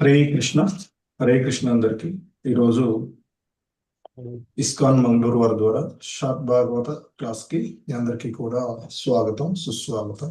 హరే కృష్ణ హరే కృష్ణ అందరికి. ఈరోజు ఇస్కాన్ మంగళూరు వారి ద్వారా షార్ట్ భాగవత క్లాస్కి అందరికీ కూడా స్వాగతం సుస్వాగతం.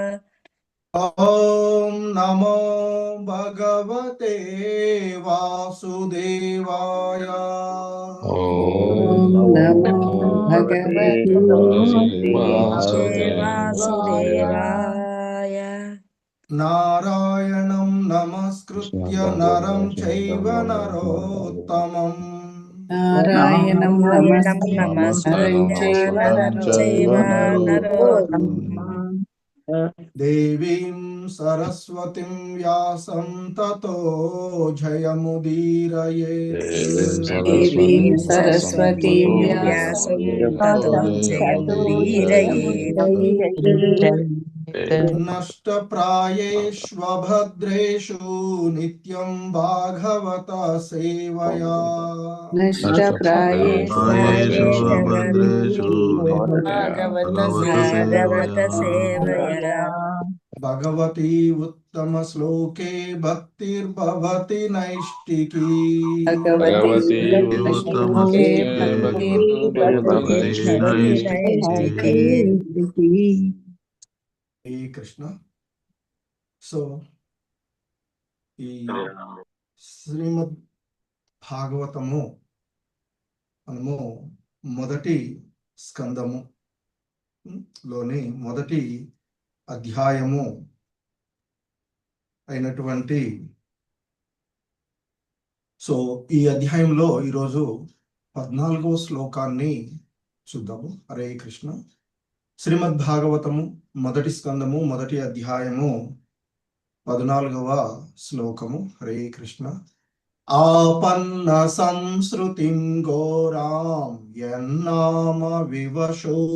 ॐ नमो भगवते वासुदेवाय। ॐ नमो भगवते वासुदेवाय। नारायणं नमस्कृत्य नरं चैव नरोत्तमम्। नारायणं नमस्कृत्य नरं चैव नरोत्तमम्। देवी सरस्वती व्यास ततो जय मुदीर सरस्वतीं व्यासं నష్టప్రాయేష్వభద్రేషు నిత్యం భాగవత సేవయా నష్టప్రాయేషు భగవత సేవయా భగవతి ఉత్తమ శ్లోకే భక్తిర్భవతి నైష్టికీ భగవతి ఉత్తమస్తే ఈ కృష్ణ? సో ఈ శ్రీమద్ భాగవతము మనము మొదటి స్కందము లోని మొదటి అధ్యాయము అయినటువంటి సో ఈ అధ్యాయంలో ఈరోజు పద్నాలుగో శ్లోకాన్ని చూద్దాము. హరే కృష్ణ. శ్రీమద్ భాగవతము మొదటి స్కందము మొదటి అధ్యాయము పద్నాలుగవ శ్లోకము. హరే కృష్ణ. ఆపన్న సంస్కృతిం ఘోరాం ఎన్నామ వివశో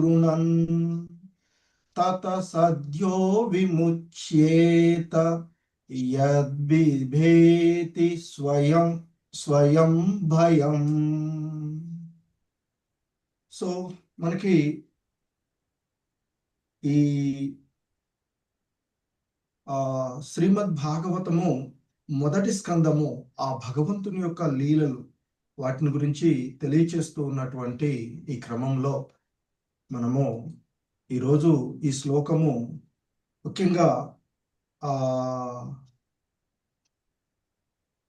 గృణన్. తత సద్యో విముచ్యేత యద్బిభేతి స్వయం స్వయం భయం. సో మనకి ఈ శ్రీమద్ భాగవతము మొదటి స్కందము ఆ భగవంతుని యొక్క లీలలు వాటిని గురించి తెలియచేస్తూ ఉన్నటువంటి ఈ క్రమంలో మనము ఈరోజు ఈ శ్లోకము ముఖ్యంగా ఆ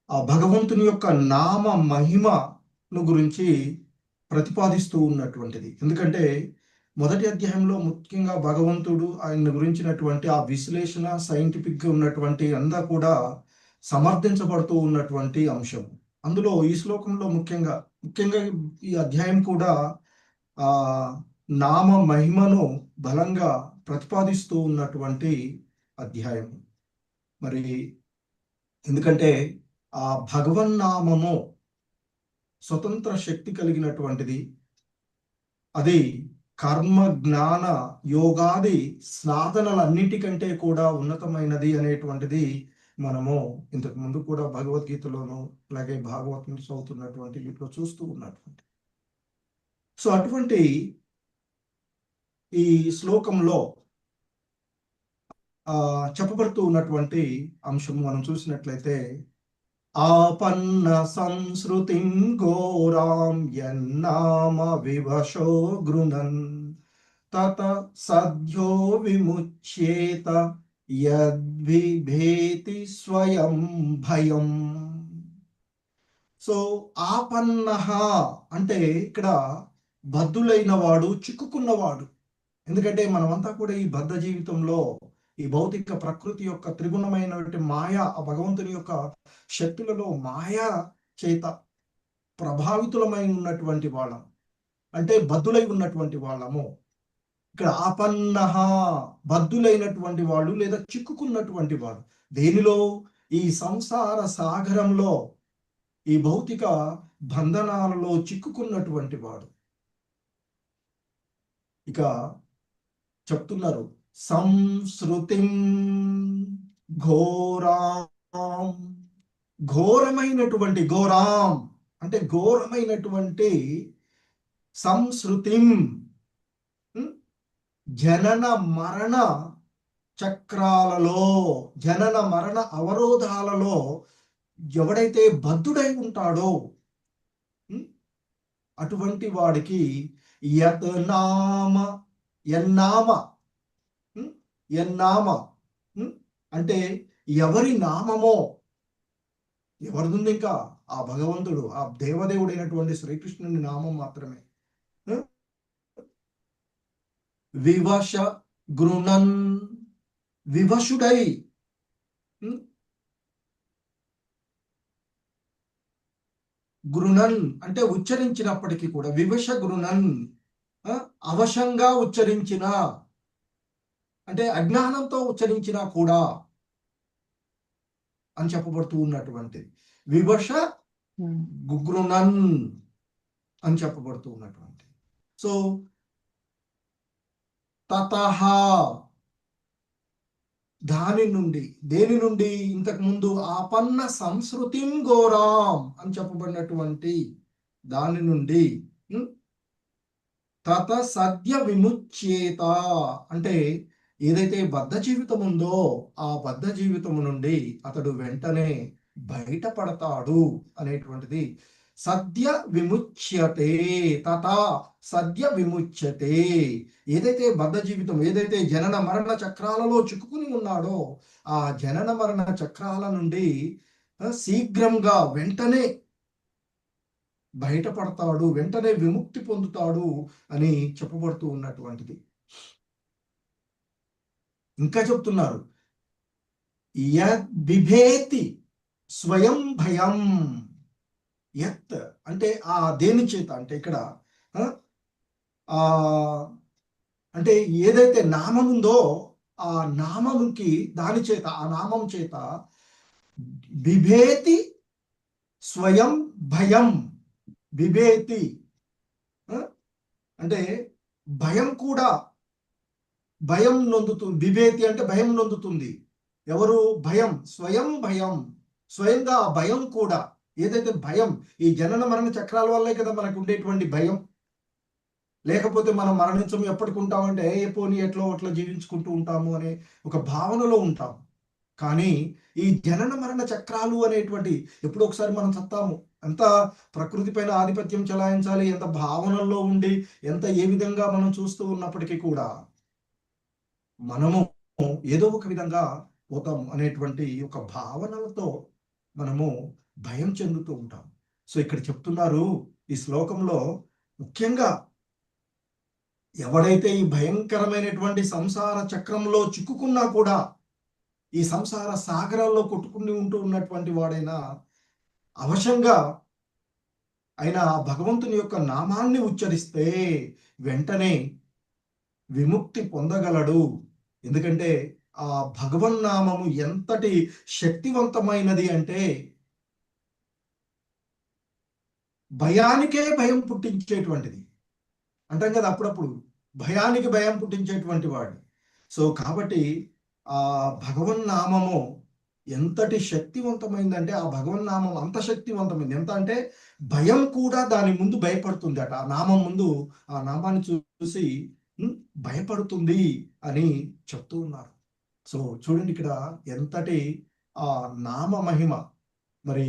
ఆ భగవంతుని యొక్క నామ మహిమను గురించి ప్రతిపాదిస్తూ ఉన్నటువంటిది. ఎందుకంటే మొదటి అధ్యాయంలో ముఖ్యంగా భగవంతుడు ఆయన గురించినటువంటి ఆ విశ్లేషణ సైంటిఫిక్గా ఉన్నటువంటి అంతా కూడా సమర్థించబడుతూ ఉన్నటువంటి అంశం. అందులో ఈ శ్లోకంలో ముఖ్యంగా ముఖ్యంగా ఈ అధ్యాయం కూడా ఆ నామ మహిమను బలంగా ప్రతిపాదిస్తూ ఉన్నటువంటి అధ్యాయం. మరి ఎందుకంటే ఆ భగవన్నామము స్వతంత్ర శక్తి కలిగినటువంటిది. అది కర్మ జ్ఞాన యోగాది సాధనలన్నిటికంటే కూడా ఉన్నతమైనది అనేటువంటిది మనము ఇంతకు ముందు కూడా భగవద్గీతలోను అలాగే భాగవతం చదువుతున్నటువంటి వీటిలో చూస్తూ ఉన్నటువంటి. సో అటువంటి ఈ శ్లోకంలో చెప్పబడుతూ ఉన్నటువంటి అంశం మనం చూసినట్లయితే ఆపన్న సంస్కృతిం ఘోరాం యన్నామ వివశో గృణన్ తత సద్యో విముచ్యేత యద్విభేతి స్వయం భయం. సో ఆపన్న అంటే ఇక్కడ బద్దులైన వాడు చిక్కుకున్నవాడు. ఎందుకంటే మనమంతా కూడా ఈ బద్ధ జీవితంలో ఈ భౌతిక ప్రకృతి యొక్క త్రిగుణమైనటువంటి మాయ ఆ భగవంతుని యొక్క శక్తులలో మాయా చేత ప్రభావితులమై ఉన్నటువంటి వాళ్ళం. అంటే బద్దులై ఉన్నటువంటి వాళ్ళము. ఇక్కడ ఆపన్న బద్దులైనటువంటి వాళ్ళు లేదా చిక్కుకున్నటువంటి వాడు దేనిలో? ఈ సంసార సాగరంలో ఈ భౌతిక బంధనాలలో చిక్కుకున్నటువంటి వాడు. ఇక చెప్తున్నారు సంశ్రుతిం ఘోరాం. ఘోరమైనటువంటి ఘోరాం అంటే ఘోరమైనటువంటి సంశ్రుతిం జనన మరణ చక్రాలలో జనన మరణ అవరోధాలలో ఎవడైతే బద్ధుడై ఉంటాడో అటువంటి వాడికి యత్ నామ ఎన్నామ ఎన్నామ అంటే ఎవరి నామమో. ఎవరిది ఇంకా? ఆ భగవంతుడు ఆ దేవదేవుడైనటువంటి శ్రీకృష్ణుని నామం మాత్రమే. వివశ గృణన్ వివశుడై. గృణన్ అంటే ఉచ్చరించినప్పటికీ కూడా వివశ గృణన్ అవశంగా ఉచ్చరించిన అంటే అజ్ఞానంతో ఉచ్చరించినా కూడా అని చెప్పబడుతూ ఉన్నటువంటిది వివశ గుగ్రునన్ అని చెప్పబడుతూ ఉన్నటువంటి సో తతహ దాని నుండి దేని నుండి ఇంతకు ముందు ఆపన్న సంస్కృతిం ఘోరాం అని చెప్పబడినటువంటి దాని నుండి? తత సద్య విముచ్యేత అంటే ఏదైతే బద్ధ జీవితం ఉందో ఆ బద్ధ జీవితం నుండి అతడు వెంటనే బయటపడతాడు అనేటువంటిది. సద్య విముచ్యతే తత సద్య విముచ్యతే. ఏదైతే బద్ధ జీవితం ఏదైతే జనన మరణ చక్రాలలో చిక్కుకుని ఉన్నాడో ఆ జనన మరణ చక్రాల నుండి శీఘ్రంగా వెంటనే బయటపడతాడు వెంటనే విముక్తి పొందుతాడు అని చెప్పబడుతూ ఉన్నటువంటిది. ఇంకా చెప్తున్నారు. బిభేతి స్వయం భయం. యత్ అంటే ఆ దేని చేత? అంటే ఇక్కడ అంటే ఏదైతే నామం ఉందో ఆ నామంకి దాని చేత ఆ నామం చేత బిభేతి స్వయం భయం. బిభేతి అంటే భయం కూడా భయం నొందుతుంది బిభేతి అంటే భయం నొందుతుంది. ఎవరు? భయం. స్వయం భయం. స్వయంగా ఆ భయం కూడా. ఏదైతే భయం ఈ జనన మరణ చక్రాల వల్లే కదా మనకు ఉండేటువంటి భయం. లేకపోతే మనం మరణించం ఎప్పటికి ఉంటామంటే ఏ పోనీ ఎట్లో అట్లా జీవించుకుంటూ ఉంటాము అనే ఒక భావనలో ఉంటాం. కానీ ఈ జనన మరణ చక్రాలు అనేటువంటి ఎప్పుడో ఒకసారి మనం చత్తాము. ఎంత ప్రకృతి పైన ఆధిపత్యం చెలాయించాలి ఎంత భావనల్లో ఉండి ఎంత ఏ విధంగా మనం చూస్తూ ఉన్నప్పటికీ కూడా మనము ఏదో ఒక విధంగా పోతాం అనేటువంటి ఒక భావనలతో మనము భయం చెందుతూ ఉంటాం. సో ఇక్కడ చెప్తున్నారు ఈ శ్లోకంలో ముఖ్యంగా ఎవడైతే ఈ భయంకరమైనటువంటి సంసార చక్రంలో చిక్కుకున్నా కూడా ఈ సంసార సాగరాల్లో కొట్టుకుని ఉంటూ ఉన్నటువంటి వాడైనా అవశంగా ఆయన భగవంతుని యొక్క నామాన్ని ఉచ్చరిస్తే వెంటనే విముక్తి పొందగలడు. ఎందుకంటే ఆ భగవన్నామము ఎంతటి శక్తివంతమైనది అంటే భయానికే భయం పుట్టించేటువంటిది. అంటాం కదా అప్పుడప్పుడు. భయానికి భయం పుట్టించేటువంటి వాడు. సో కాబట్టి ఆ భగవన్నామము ఎంతటి శక్తివంతమైందంటే ఆ భగవన్నామం అంత శక్తివంతమైంది. ఎంత అంటే భయం కూడా దాని ముందు భయపడుతుంది అట ఆ నామం ముందు ఆ నామాన్ని చూసి భయపడుతుంది అని చెప్తూ ఉన్నారు. సో చూడండి ఇక్కడ ఎంతటి ఆ నామ మహిమ. మరి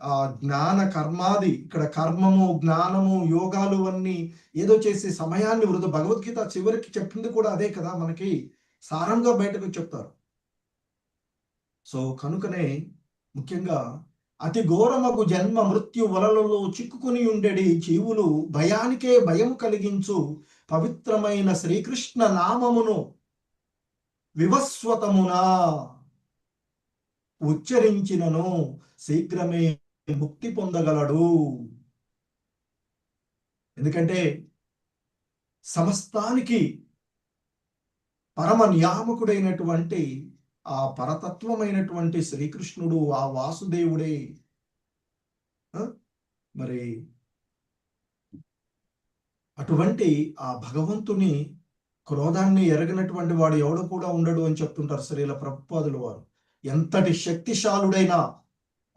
ఆ జ్ఞాన కర్మాది ఇక్కడ కర్మము జ్ఞానము యోగాలు అన్నీ ఏదో చేసే సమయాన్ని వృధ భగవద్గీత చివరికి చెప్పింది కూడా అదే కదా మనకి సారంగా బయటకు చెప్తారు. సో కనుకనే ముఖ్యంగా అతి ఘోరమగు జన్మ మృత్యు వలలలో చిక్కుకుని ఉండేది జీవులు భయానికే భయం కలిగించు పవిత్రమైన శ్రీకృష్ణ నామమును వివస్వతమున ఉచ్చరించినను శీఘ్రమే ముక్తి పొందగలడు. ఎందుకంటే సమస్తానికి పరమ నియామకుడైనటువంటి ఆ పరతత్వమైనటువంటి శ్రీకృష్ణుడు ఆ వాసుదేవుడే. మరి అటువంటి ఆ భగవంతుని క్రోధాన్ని ఎరగనటువంటి వాడు ఎవడు కూడా ఉండడు అని చెప్తుంటారు శ్రీల ప్రభుపాదుల వారు. ఎంతటి శక్తిశాలుడైన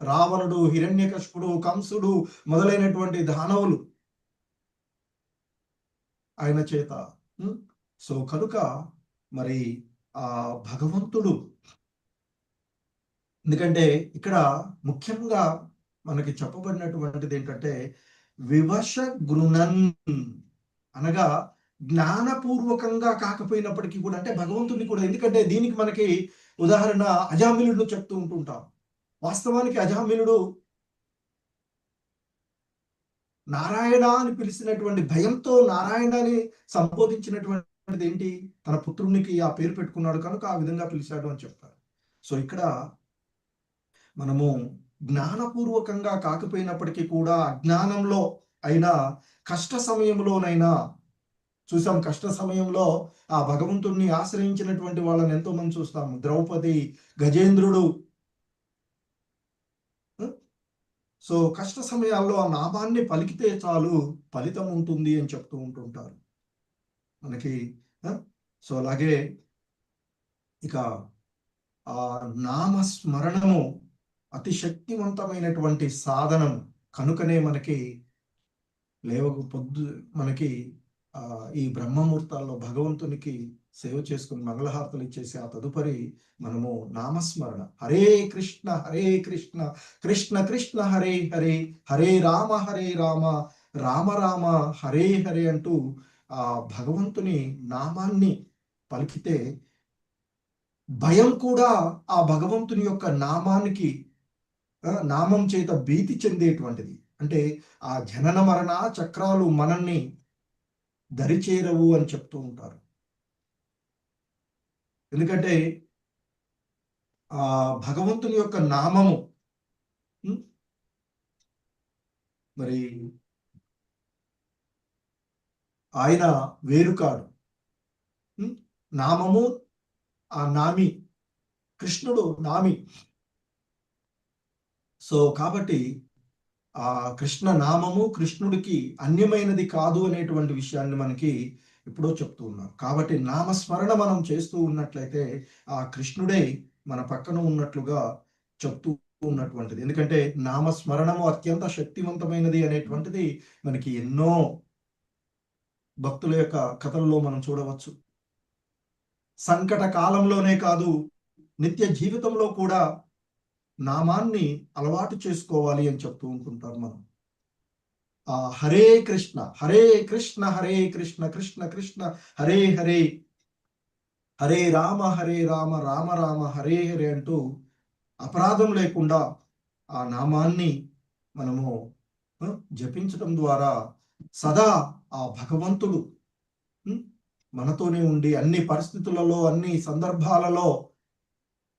రావణుడు హిరణ్యకష్పుడు కంసుడు మొదలైనటువంటి దానవులు ఆయన చేత. సో కనుక మరి ఆ భగవంతుడు ఎందుకంటే ఇక్కడ ముఖ్యంగా మనకి చెప్పబడినటువంటిది ఏంటంటే వివశ గృణన్ అనగా జ్ఞానపూర్వకంగా కాకపోయినప్పటికీ కూడా అంటే భగవంతుడిని కూడా ఎందుకంటే దీనికి మనకి ఉదాహరణ అజామిలుడు చెప్తూ ఉంటుంటాం. వాస్తవానికి అజామిలుడు నారాయణ అని పిలిచినటువంటి భయంతో నారాయణని సంబోధించినటువంటిది ఏంటి? తన పుత్రునికి ఆ పేరు పెట్టుకున్నాడు కనుక ఆ విధంగా పిలిచాడు అని చెప్తారు. సో ఇక్కడ మనము జ్ఞానపూర్వకంగా కాకపోయినప్పటికీ కూడా అజ్ఞానంలో అయినా కష్ట సమయంలోనైనా చూసాం కష్ట సమయంలో ఆ భగవంతుణ్ణి ఆశ్రయించినటువంటి వాళ్ళని ఎంతో మంది చూస్తాం ద్రౌపది గజేంద్రుడు. సో కష్ట సమయాల్లో ఆ నామాన్ని పలికితే చాలు ఫలితం ఉంటుంది అని చెప్తూ ఉంటుంటారు. మనకి సో అలాగే ఇక ఆ నామస్మరణము అతి శక్తివంతమైనటువంటి సాధనం కనుకనే మనకి లేవకు పొద్దు మనకి ఆ ఈ బ్రహ్మముహూర్తాల్లో భగవంతునికి సేవ చేసుకుని మంగళహారతలు ఇచ్చేసి ఆ తదుపరి మనము నామస్మరణ. హరే కృష్ణ హరే కృష్ణ కృష్ణ కృష్ణ హరే హరే హరే రామ హరే రామ రామ రామ హరే హరే అంటూ ఆ భగవంతుని నామాన్ని పలికితే భయం కూడా ఆ భగవంతుని యొక్క నామానికి నామం చేత భీతి చెందేటువంటిది. అంటే ఆ జనన మరణ చక్రాలు మనల్ని దరిచేరవు అని చెప్తూ ఉంటారు. ఎందుకంటే ఆ భగవంతుని యొక్క నామము మరి ఆయన వేరుకాడు. నామము ఆ నామి కృష్ణుడు నామి. సో కాబట్టి ఆ కృష్ణ నామము కృష్ణుడికి అన్యమైనది కాదు అనేటువంటి విషయాన్ని మనకి ఎప్పుడో చెప్తూ ఉన్నారు. కాబట్టి నామస్మరణ మనం చేస్తూ ఉన్నట్లయితే ఆ కృష్ణుడే మన పక్కన ఉన్నట్లుగా చెప్తూ ఉన్నటువంటిది. ఎందుకంటే నామస్మరణము అత్యంత శక్తివంతమైనది అనేటువంటిది మనకి ఎన్నో భక్తుల యొక్క కథల్లో మనం చూడవచ్చు. సంకట కాలంలోనే కాదు నిత్య జీవితంలో కూడా నామాన్ని అలవాటు చేసుకోవాలి అని చెప్తూ ఉంటుంటారు మనం. ఆ హరే కృష్ణ హరే కృష్ణ హరే కృష్ణ కృష్ణ కృష్ణ హరే హరే. హరే రామ హరే రామ రామ రామ హరే హరే అంటూ అపరాధం లేకుండా ఆ నామాన్ని మనము జపించడం ద్వారా సదా ఆ భగవంతుడు మనతోనే ఉండి అన్ని పరిస్థితులలో అన్ని సందర్భాలలో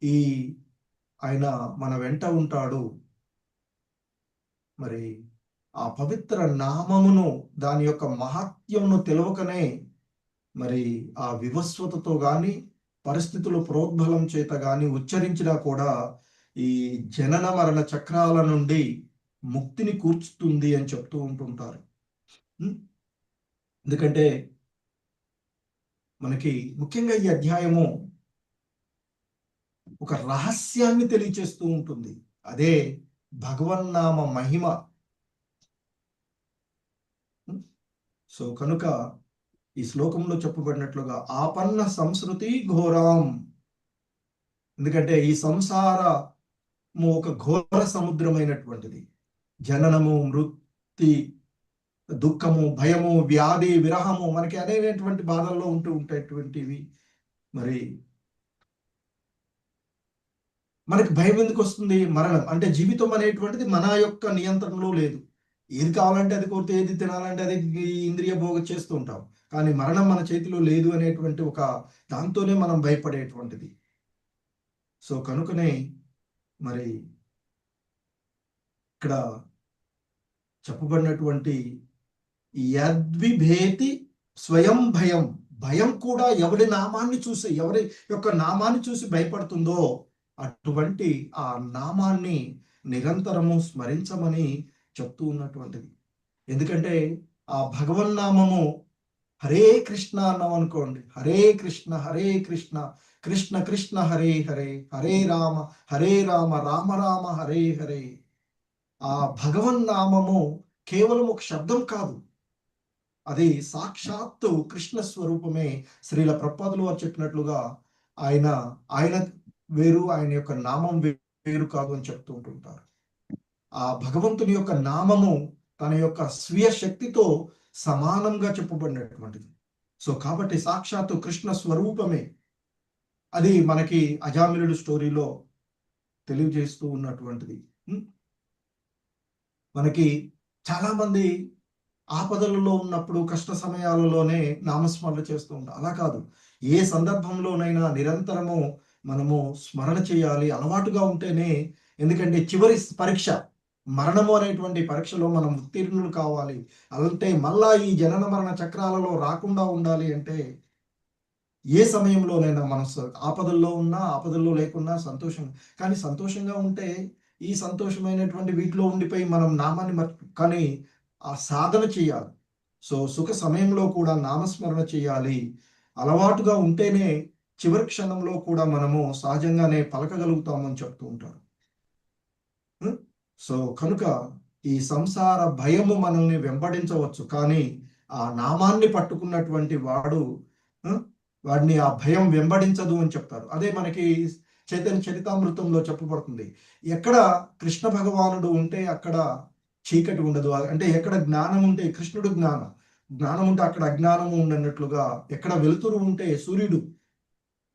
ఈ ఆయన మన వెంట ఉంటాడు. మరి ఆ పవిత్ర నామమును దాని యొక్క మహత్యమును తెలవకనే మరి ఆ వివస్వతతో గాని పరిస్థితులు ప్రోద్బలం చేత గాని ఉచ్చరించినా కూడా ఈ జనన మరణ చక్రాల నుండి ముక్తిని కూర్చుతుంది అని చెప్తూ ఉంటుంటారు. ఎందుకంటే మనకి ముఖ్యంగా ఈ అధ్యాయము ఒక రహస్యాన్ని తెలియచేస్తూ ఉంటుంది. అదే భగవన్నామ మహిమ. సో కనుక ఈ శ్లోకంలో చెప్పబడినట్లుగా ఆపన్న సంస్కృతి ఘోరాం. ఎందుకంటే ఈ సంసారము ఒక ఘోర సముద్రమైనటువంటిది. జననము మృత్తి దుఃఖము భయము వ్యాధి విరహము మనకి అనేటువంటి బాధల్లో ఉంటూ ఉంటాయిటువంటివి మరి మనకి భయం ఎందుకు వస్తుంది? మరణం. అంటే జీవితం అనేటువంటిది మన యొక్క నియంత్రణలో లేదు. ఏది కావాలంటే అది కోరితే ఏది తినాలంటే అది ఇంద్రియ భోగ చేస్తూ ఉంటాం. కానీ మరణం మన చేతిలో లేదు అనేటువంటి ఒక దాంతోనే మనం భయపడేటువంటిది. సో కనుకనే మరి ఇక్కడ చెప్పబడినటువంటి యద్విభేతి స్వయం భయం. భయం కూడా ఎవరి నామాన్ని చూసి ఎవరి యొక్క నామాన్ని చూసి భయపడుతుందో అటువంటి ఆ నామాన్ని నిరంతరము స్మరించమని చెప్తూ ఉన్నటువంటిది. ఎందుకంటే ఆ భగవన్నామము హరే కృష్ణ అన్నాం అనుకోండి. హరే కృష్ణ హరే కృష్ణ కృష్ణ కృష్ణ హరే హరే హరే రామ హరే రామ రామ రామ హరే హరే. ఆ భగవన్నామము కేవలం ఒక శబ్దం కాదు. అది సాక్షాత్తు కృష్ణ స్వరూపమే శ్రీల ప్రపాదులు వారు చెప్పినట్లుగా ఆయన ఆయన వేరు ఆయన యొక్క నామం వేరు కాదు అని చెప్తూ ఉంటుంటారు. ఆ భగవంతుని యొక్క నామము తన యొక్క స్వీయ శక్తితో సమానంగా చెప్పబడినటువంటిది. సో కాబట్టి సాక్షాత్తు కృష్ణ స్వరూపమే. అది మనకి అజామిలుడు స్టోరీలో తెలియజేస్తూ ఉన్నటువంటిది. మనకి చాలా మంది ఆపదలలో ఉన్నప్పుడు కష్ట సమయాలలోనే నామస్మరణ చేస్తూ ఉంటారు. అలా కాదు. ఏ సందర్భంలోనైనా నిరంతరము మనము స్మరణ చేయాలి అలవాటుగా ఉంటేనే. ఎందుకంటే చివరి పరీక్ష మరణము అనేటువంటి పరీక్షలో మనం ఉత్తీర్ణులు కావాలి. అంటే మళ్ళా ఈ జనన మరణ చక్రాలలో రాకుండా ఉండాలి అంటే ఏ సమయంలోనైనా మనం స- ఆపదల్లో ఉన్నా ఆపదల్లో లేకున్నా సంతోషం కానీ సంతోషంగా ఉంటే ఈ సంతోషమైనటువంటి వీటిలో ఉండిపోయి మనం నామాన్ని కానీ ఆ సాధన చేయాలి. సో సుఖ సమయంలో కూడా నామస్మరణ చేయాలి. అలవాటుగా ఉంటేనే చివరి క్షణంలో కూడా మనము సహజంగానే పలకగలుగుతామని చెప్తూ ఉంటారు. సో కనుక ఈ సంసార భయము మనల్ని వెంబడించవచ్చు కానీ ఆ నామాన్ని పట్టుకున్నటువంటి వాడు వాడిని ఆ భయం వెంబడించదు అని చెప్తారు. అదే మనకి చైతన్య చరితామృతంలో చెప్పబడుతుంది. ఎక్కడ కృష్ణ భగవానుడు ఉంటే అక్కడ చీకటి ఉండదు. అంటే ఎక్కడ జ్ఞానం ఉంటే కృష్ణుడు జ్ఞానం. జ్ఞానం ఉంటే అక్కడ అజ్ఞానము ఉండనట్లుగా ఎక్కడ వెలుతురు ఉంటే సూర్యుడు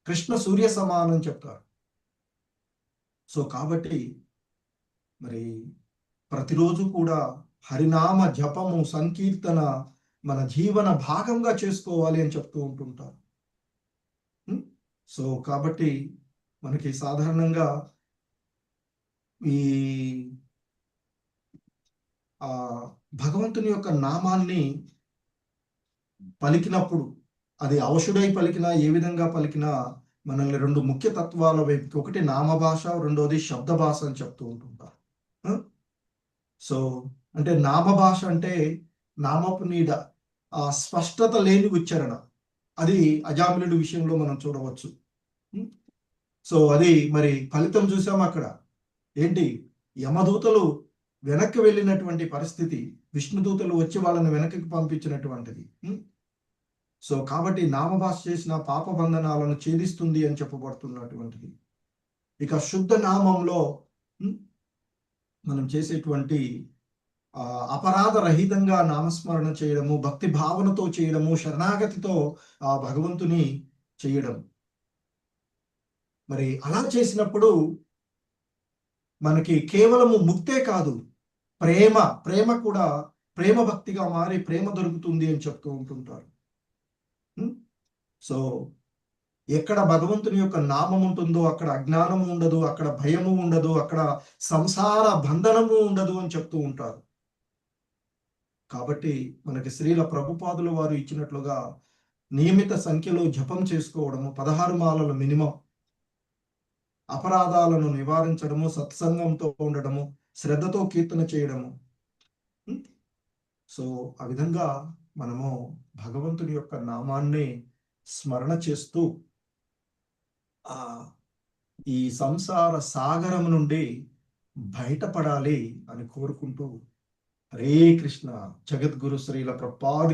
కృష్ణ సూర్య సమానం చెప్తారు. సో కాబట్టి మరి ప్రతిరోజు కూడా హరినామ జపము సంకీర్తన మన జీవన భాగంగా చేసుకోవాలి అని చెప్తూ ఉంటుంటారు. సో కాబట్టి మనకి సాధారణంగా ఈ భగవంతుని యొక్క నామాన్ని పలికినప్పుడు అది అవశుడై పలికినా ఏ విధంగా పలికినా మనల్ని రెండు ముఖ్య తత్వాల వైపుకి ఒకటి నామభాష రెండోది శబ్ద భాష అని చెప్తూ ఉంటుంటారు. సో అంటే నామభాష అంటే నామపు నీడ ఆ స్పష్టత లేని ఉచ్చారణ. అది అజామిలుడి విషయంలో మనం చూడవచ్చు. సో అది మరి ఫలితం చూసాం అక్కడ. ఏంటి? యమదూతలు వెనక్కి వెళ్ళినటువంటి పరిస్థితి విష్ణుదూతలు వచ్చి వాళ్ళని వెనక్కి పంపించినటువంటిది. సో కాబట్టి నామభాష చేసిన పాప బంధనాలను ఛేదిస్తుంది అని చెప్పబడుతున్నటువంటిది. ఇక శుద్ధ నామంలో మనం చేసేటువంటి అపరాధ రహితంగా నామస్మరణ చేయడము భక్తి భావనతో చేయడము శరణాగతితో ఆ భగవంతుని చేయడం. మరి అలా చేసినప్పుడు మనకి కేవలము ముక్తే కాదు ప్రేమ ప్రేమ కూడా ప్రేమ భక్తిగా మారి ప్రేమ దొరుకుతుంది అని చెప్తూ ఉంటుంటారు. సో ఎక్కడ భగవంతుని యొక్క నామం ఉంటుందో అక్కడ అజ్ఞానము ఉండదు అక్కడ భయము ఉండదు అక్కడ సంసార బంధనము ఉండదు అని చెప్తూ ఉంటారు. కాబట్టి మనకి శ్రీల ప్రభుపాదుల వారు ఇచ్చినట్లుగా నియమిత సంఖ్యలో జపం చేసుకోవడము పదహారు మాలలు మినిమం. అపరాధాలను నివారించడము సత్సంగంతో ఉండడము శ్రద్ధతో కీర్తన చేయడము. సో ఆ విధంగా మనము భగవంతుని యొక్క నామాన్ని స్మరణ చేస్తూ ఆ ఈ సంసార సాగరం నుండి బయటపడాలి అని కోరుకుంటూ హరే కృష్ణ. జగద్గురు శ్రీల ప్రపాది